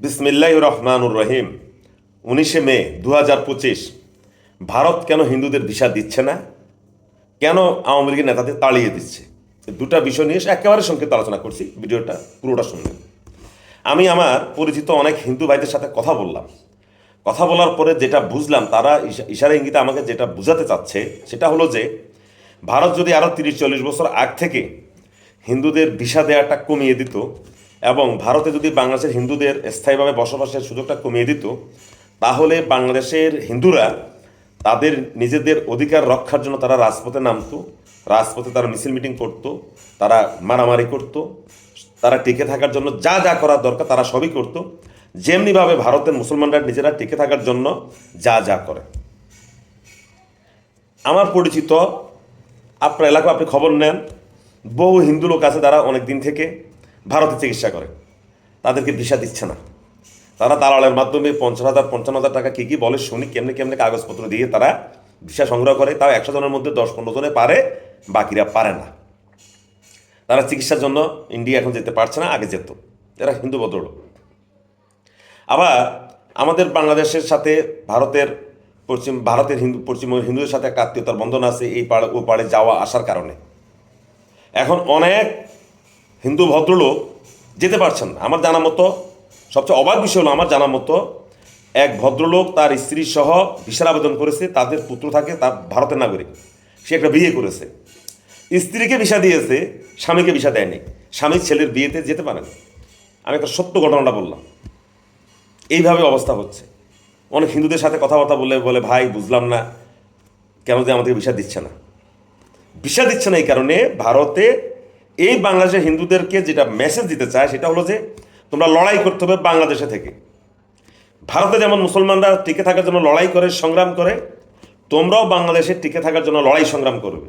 বিসমিল্লাহ রহমানুর রহিম। উনিশে মে দু হাজার পঁচিশ, ভারত কেন হিন্দুদের ভিসা দিচ্ছে না? কেন আওয়ামী লীগের নেতাদের তাড়িয়ে দিচ্ছে? দুটা বিষয় নিয়ে একেবারে সংক্ষিপ্ত আলোচনা করছি। ভিডিওটা পুরোটা শুনবেন। আমি আমার পরিচিত অনেক হিন্দু ভাইদের সাথে কথা বললাম। কথা বলার পরে যেটা বুঝলাম, তারা ইশা- ইশারা ইঙ্গিতে আমাকে যেটা বুঝাতে চাচ্ছে, সেটা হলো যে, ভারত যদি আরও তিরিশ, চল্লিশ বছর আগ থেকে হিন্দুদের ভিসা দেওয়াটা কমিয়ে দিত এবং ভারতে যদি বাংলাদেশের হিন্দুদের স্থায়ীভাবে বসবাসের সুযোগটা কমিয়ে দিত, তাহলে বাংলাদেশের হিন্দুরা তাদের নিজেদের অধিকার রক্ষার জন্য তারা রাজপথে নামতো, রাজপথে তারা মিছিল মিটিং করতো, তারা মারামারি করতো, তারা টিকে থাকার জন্য যা যা করার দরকার তারা সবই করতো। যেমনিভাবে ভারতের মুসলমানরা নিজেরা টিকে থাকার জন্য যা যা করে। আমার পরিচিত আপনার এলাকা আপনি খবর নেন, বহু হিন্দু লোক আছে তারা অনেক দিন থেকে ভারতে চিকিৎসা করে। তাদেরকে ভিসা দিচ্ছে না। তারা দালালের মাধ্যমে পঞ্চাশ হাজার, পঞ্চান্ন হাজার টাকা কী কী বলে শুনি, কেমনে কেমনে কাগজপত্র দিয়ে তারা ভিসা সংগ্রহ করে, তাও একশো জনের মধ্যে দশ, পনেরো জনে পারে, বাকিরা পারে না। তারা চিকিৎসার জন্য ইন্ডিয়া এখন যেতে পারছে না, আগে যেত। এরা হিন্দু ভদ্রলোক। আবার আমাদের বাংলাদেশের সাথে ভারতের পশ্চিম, ভারতের হিন্দু, পশ্চিম হিন্দুদের সাথে একটা আত্মীয়তার বন্ধন আছে এই পাড়ে, ও পাড়ে যাওয়া আসার কারণে। এখন অনেক হিন্দু ভদ্রলোক যেতে পারছেন না। আমার জানা মতো, সবচেয়ে অবাক বিষয় হলো আমার জানা মতো, এক ভদ্রলোক তার স্ত্রী সহ ভিসার আবেদন করেছে, তাদের পুত্র থাকে, তার ভারতের নাগরিক। সে একটা বিয়ে করেছে। স্ত্রীকে ভিসা দিয়েছে, স্বামীকে ভিসা দেয়নি। স্বামীর ছেলের বিয়েতে যেতে পারেনি। আমি একটা সত্য ঘটনাটা বললাম। এইভাবে অবস্থা হচ্ছে। অনেক হিন্দুদের সাথে কথাবার্তা বলে বলে, ভাই, বুঝলাম না, কেন যে আমাদেরকে ভিসা দিচ্ছে না? ভিসা দিচ্ছে না এই কারণে ভারতে এই বাংলাদেশের হিন্দুদেরকে যেটা মেসেজ দিতে চায় সেটা হলো যে, তোমরা লড়াই করতে হবে বাংলাদেশে থেকে। ভারতে যেমন মুসলমানরা টিকে থাকার জন্য লড়াই করে, সংগ্রাম করে, তোমরাও বাংলাদেশে টিকে থাকার জন্য লড়াই, সংগ্রাম করবে।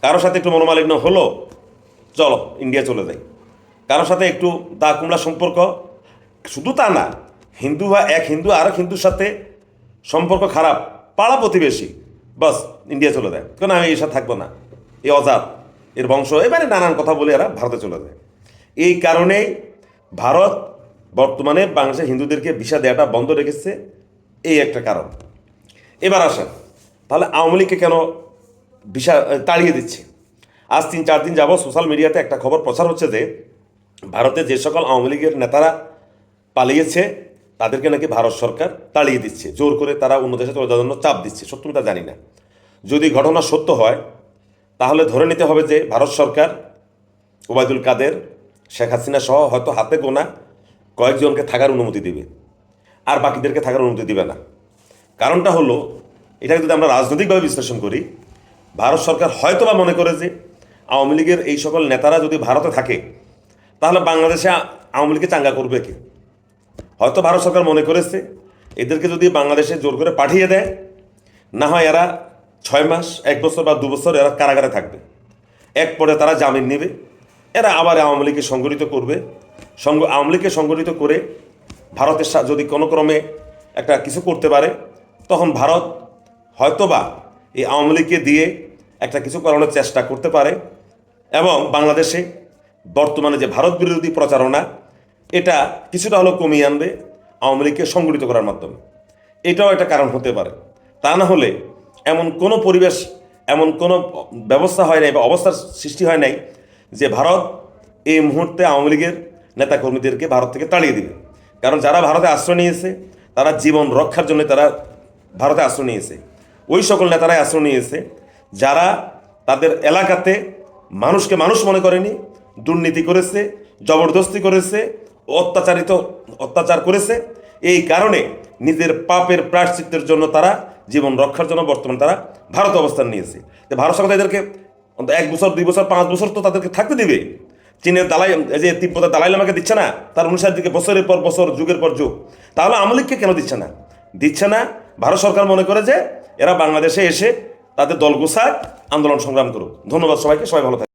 কারোর সাথে একটু মনোমালিন্য হলো, চলো ইন্ডিয়া চলে যাই। কারোর সাথে একটু দা কুমড়া সম্পর্ক, শুধু তা না, হিন্দু বা এক হিন্দু আর এক হিন্দুর সাথে সম্পর্ক খারাপ, পাড়া প্রতিবেশী, বাস ইন্ডিয়া চলে যায়। কেন আমি এর সাথে থাকব না? এই অজাত। এর বংশ। এবারে নানান কথা বলে এরা ভারতে চলে যায়। এই কারণেই ভারত বর্তমানে বাংলাদেশের হিন্দুদেরকে ভিসা দেওয়াটা বন্ধ রেখেছে। এই একটা কারণ। এবার আসেন। তাহলে আওয়ামী লীগকে কেন ভিসা তাড়িয়ে দিচ্ছে? আজ তিন, চার দিন যাব সোশ্যাল মিডিয়াতে একটা খবর প্রচার হচ্ছে যে, ভারতে যে সকল আওয়ামী লীগের নেতারা পালিয়েছে, তাদেরকে নাকি ভারত সরকার তাড়িয়ে দিচ্ছে। জোর করে তারা অন্য দেশে চলে যাওয়ার জন্য চাপ দিচ্ছে। সত্য তা জানি না। যদি ঘটনা সত্য হয় তাহলে ধরে নিতে হবে যে ভারত সরকার, ওবায়দুল কাদের, শেখ হাসিনা সহ হয়তো হাতে গোনা কয়েকজনকে থাকার অনুমতি দিবে, আর বাকিদেরকে থাকার অনুমতি দিবে না। কারণটা হলো, এটাকে যদি আমরা রাজনৈতিকভাবে বিশ্লেষণ করি, ভারত সরকার হয়তো বা মনে করে যে আওয়ামী লীগের এই সকল নেতারা যদি ভারতে থাকে, তাহলে বাংলাদেশে আওয়ামী লীগকে চাঙ্গা করবে কে? হয়তো ভারত সরকার মনে করেছে, এদেরকে যদি বাংলাদেশে জোর করে পাঠিয়ে দেয়, না হয় এরা ছয় মাস, এক বছর বা দু বছর এরা কারাগারে থাকবে। এক পরে তারা জামিন নেবে। এরা আবার আওয়ামী লীগকে সংগঠিত করবে। সঙ্গ, আওয়ামী লীগকে সংগঠিত করে ভারতের যদি কোনো ক্রমে একটা কিছু করতে পারে, তখন ভারত হয়তোবা এই আওয়ামী লীগকে দিয়ে একটা কিছু করানোর চেষ্টা করতে পারে এবং বাংলাদেশে বর্তমানে যে ভারত বিরোধী প্রচারণা, এটা কিছুটা হলেও কমিয়ে আনবে আওয়ামী লীগকে সংগঠিত করার মাধ্যমে। এটাও একটা কারণ হতে পারে। তা না হলে এমন কোনো পরিবেশ, এমন কোনো ব্যবস্থা হয় নাই বা অবস্থার সৃষ্টি হয় নাই যে ভারত এই মুহূর্তে আওয়ামী লীগের নেতাকর্মীদেরকে ভারত থেকে তাড়িয়ে দিবে। কারণ যারা ভারতে আশ্রয় নিয়েছে, তারা জীবন রক্ষার জন্য তারা ভারতে আশ্রয় নিয়েছে। ওই সকল নেতারাই আশ্রয় নিয়েছে যারা তাদের এলাকাতে মানুষকে মানুষ মনে করেনি, দুর্নীতি করেছে, জবরদস্তি করেছে, অত্যাচারিত, অত্যাচার করেছে। এই কারণে নিজের পাপের প্রায়শ্চিত্তের জন্য তারা জীবন রক্ষার জন্য বর্তমান তারা ভারত অবস্থান নিয়েছে। তো ভারত সরকার এদেরকে এক বছর, দুই বছর, পাঁচ বছর তো তাদেরকে থাকতে দিবে। চীনের দালাই যে তিব্বতের দালাই লামাকে দিচ্ছে না, তার অনুসার দিকে বছরের পর বছর, যুগের পর যুগ। তাহলে আমলিককে কেন দিচ্ছে না? দিচ্ছে না। ভারত সরকার মনে করে যে এরা বাংলাদেশে এসে তাদের দল গোছায় আন্দোলন সংগ্রাম করুক। ধন্যবাদ সবাইকে, সবাই ভালো থাকে